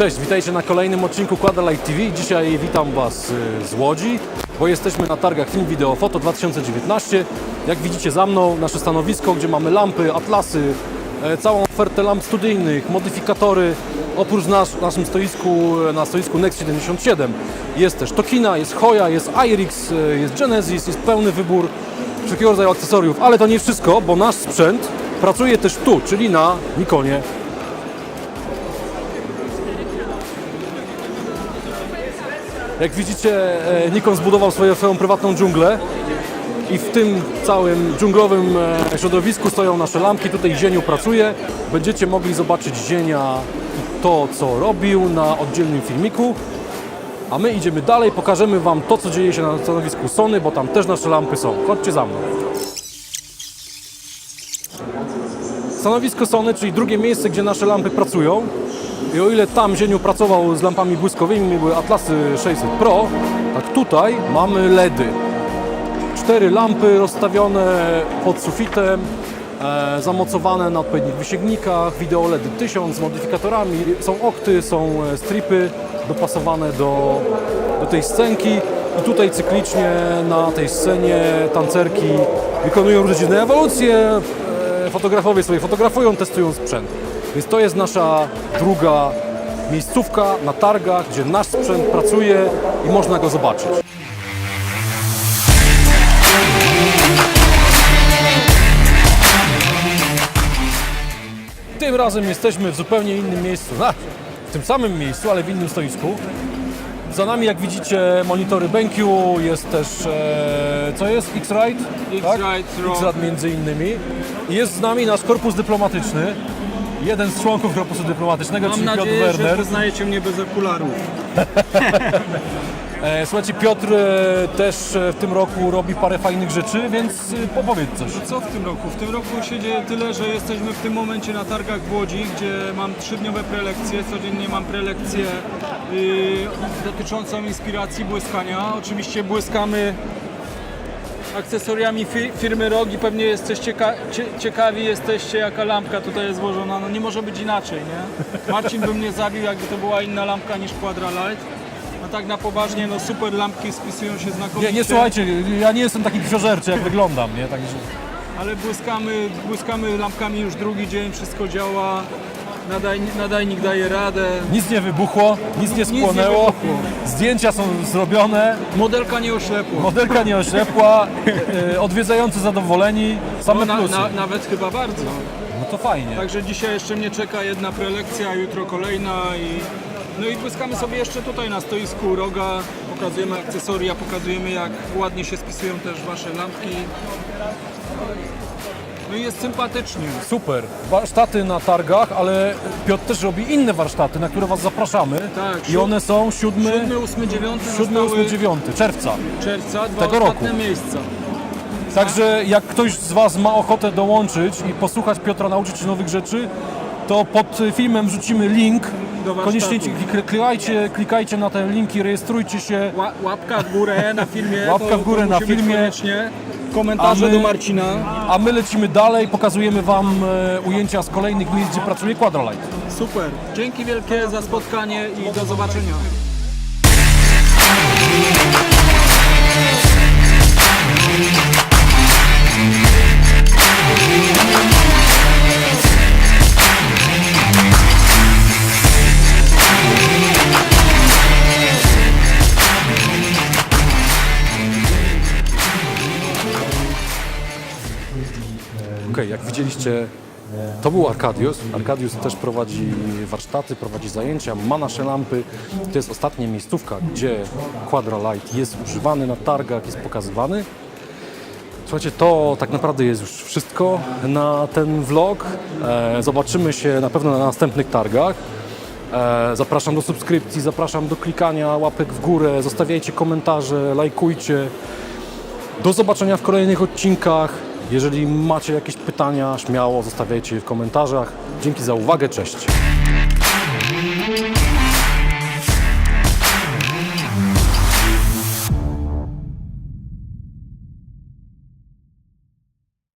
Cześć, witajcie na kolejnym odcinku Quadrilight TV. Dzisiaj witam Was y, z Łodzi, bo jesteśmy na targach Film Video Foto 2019. Jak widzicie za mną nasze stanowisko, gdzie mamy lampy, atlasy, e, całą ofertę lamp studyjnych, modyfikatory. Oprócz nas, naszym stoisku, e, na stoisku Next 77 jest też Tokina, jest Hoya, jest Irix, e, jest Genesis, jest pełny wybór wszelkiego rodzaju akcesoriów. Ale to nie wszystko, bo nasz sprzęt pracuje też tu, czyli na Nikonie Jak widzicie, e, Nikon zbudował swoją, swoją prywatną dżunglę i w tym całym dżunglowym e, środowisku stoją nasze lampki. Tutaj Zieniu pracuje. Będziecie mogli zobaczyć Zienia i to, co robił na oddzielnym filmiku. A my idziemy dalej, pokażemy Wam to, co dzieje się na stanowisku Sony, bo tam też nasze lampy są. Chodźcie za mną. Stanowisko Sony, czyli drugie miejsce, gdzie nasze lampy pracują. I o ile tam Zieniu pracował z lampami błyskowymi, były Atlasy 600 Pro, tak tutaj mamy LEDy. Cztery lampy rozstawione pod sufitem, e, zamocowane na odpowiednich wysięgnikach, wideo LEDy 1000 z modyfikatorami, są okty, są e, stripy dopasowane do, do tej scenki. I tutaj cyklicznie na tej scenie tancerki wykonują różne ewolucje, e, fotografowie sobie fotografują, testują sprzęt. Więc to jest nasza druga miejscówka na targach, gdzie nasz sprzęt pracuje i można go zobaczyć. Tym razem jesteśmy w zupełnie innym miejscu, na, w tym samym miejscu, ale w innym stoisku. Za nami, jak widzicie, monitory BenQ, jest też, e, co jest? X-Rite? X-Rite, Raw. X-Rite między innymi. I jest z nami nasz korpus dyplomatyczny. Jeden z członków korpusu dyplomatycznego, Mam czyli Piotr nadzieję, że Werner. poznajecie mnie bez okularów. E, słuchajcie, Piotr e, też e, w tym roku robi parę fajnych rzeczy, więc e, opowiedz coś. Co w tym roku? W tym roku się dzieje tyle, że jesteśmy w tym momencie na targach w Łodzi, gdzie mam trzydniowe prelekcje. Codziennie mam prelekcję y, dotyczącą inspiracji błyskania. Oczywiście błyskamy akcesoriami fi, firmy ROG i pewnie jesteście ka- cie, ciekawi jesteście jaka lampka tutaj jest złożona. No nie może być inaczej, nie? Marcin by mnie zabił, jakby to była inna lampka niż Quadralight. A tak na poważnie, no super lampki spisują się znakomicie. Nie, nie słuchajcie, ja nie jestem taki krwiożerczy, jak wyglądam, nie? Także... Ale błyskamy, błyskamy lampkami już drugi dzień, wszystko działa, nadajnik, nadajnik daje radę. Nic nie wybuchło, nic nie nie spłonęło, wybuchło. zdjęcia są zrobione, Modelka nie oślepła. modelka nie oślepła, e, odwiedzający zadowoleni, same No, na, plusy. na, nawet chyba bardzo. No to fajnie. Także dzisiaj jeszcze mnie czeka jedna prelekcja, jutro kolejna i no i błyskamy sobie jeszcze tutaj na stoisku roga, pokazujemy akcesoria, pokazujemy jak ładnie się spisują też wasze lampki. No i jest sympatycznie. Super. Warsztaty na targach, ale Piotr też robi inne warsztaty, na które Was zapraszamy. Tak, I one są 7, 7, 8, 9 7 8, 9 czerwca. czerwca, dwa Tego roku. miejsca. Także jak ktoś z Was ma ochotę dołączyć i posłuchać Piotra, nauczyć się nowych rzeczy, to pod filmem wrzucimy link. Koniecznie klik- klikajcie, klikajcie na te linki, rejestrujcie się. Ła- Łapka w górę na filmie. Łapka w górę na filmie. Koniecznie. Komentarze my- do Marcina. A my lecimy dalej, pokazujemy Wam e, ujęcia z kolejnych miejsc, gdzie pracuje Quadralight. Super. Dzięki wielkie za spotkanie i do zobaczenia. Jak widzieliście, to był Arkadius. Arkadius też prowadzi warsztaty, prowadzi zajęcia, ma nasze lampy. To jest ostatnia miejscówka, gdzie Quadralight jest używany na targach, jest pokazywany. Słuchajcie, to tak naprawdę jest już wszystko na ten vlog. E, zobaczymy się na pewno na następnych targach. E, zapraszam do subskrypcji, zapraszam do klikania łapek w górę, zostawiajcie komentarze, lajkujcie. Do zobaczenia w kolejnych odcinkach. Jeżeli macie jakieś pytania, śmiało zostawiajcie je w komentarzach. Dzięki za uwagę, cześć.